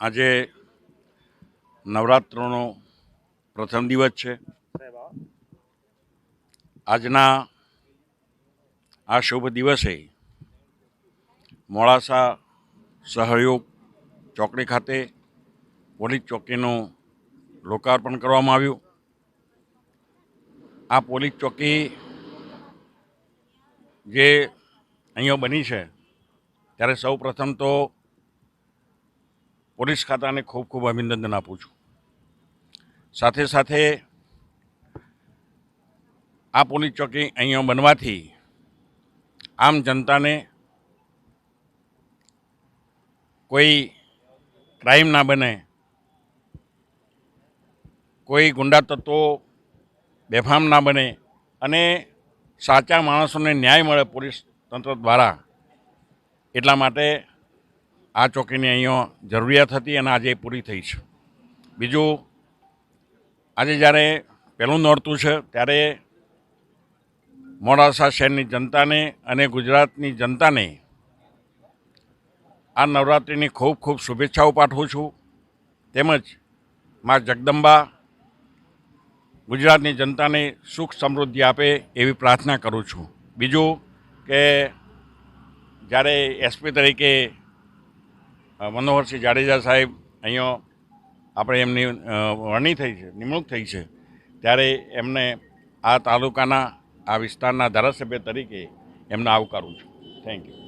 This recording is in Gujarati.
આજે નવરાત્રોનો પ્રથમ દિવસ છે. આજના આ શુભ દિવસે મોડાસા સહયોગ ચોકડી ખાતે પોલીસ ચોકીનું લોકાર્પણ કરવામાં આવ્યું. આ પોલીસ ચોકી જે અહીંયા બની છે, ત્યારે સૌ પ્રથમ તો પોલીસ ખાતાને ખૂબ ખૂબ અભિનંદન આપું છું. સાથે સાથે આ પોલીસ ચોકી અહીંયા બનવાથી આમ જનતાને કોઈ ક્રાઇમ ના બને, કોઈ ગુંડા તત્વો બેફામ ના બને અને સાચા માણસોને ન્યાય મળે પોલીસ તંત્ર દ્વારા એટલા માટે આ ચોકીની અહીંયા જરૂરિયાત હતી અને આજે પૂરી થઈ છે. બીજું, આજે જ્યારે પહેલું નોરતું છે, ત્યારે મોડાસા શહેરની જનતાને અને ગુજરાતની જનતાને આ નવરાત્રિની ખૂબ ખૂબ શુભેચ્છાઓ પાઠવું છું. તેમજ મા જગદંબા ગુજરાતની જનતાને સુખ સમૃદ્ધિ આપે એવી પ્રાર્થના કરું છું. બીજું કે જ્યારે એસપી તરીકે મનોહરસિંહ જાડેજા સાહેબ અહીંયા આપણે એમની વરણી થઈ છે, નિમણૂક થઈ છે. ત્યારે એમને આ તાલુકાના, આ વિસ્તારના ધારાસભ્ય તરીકે એમને આવકારું છું. Thank you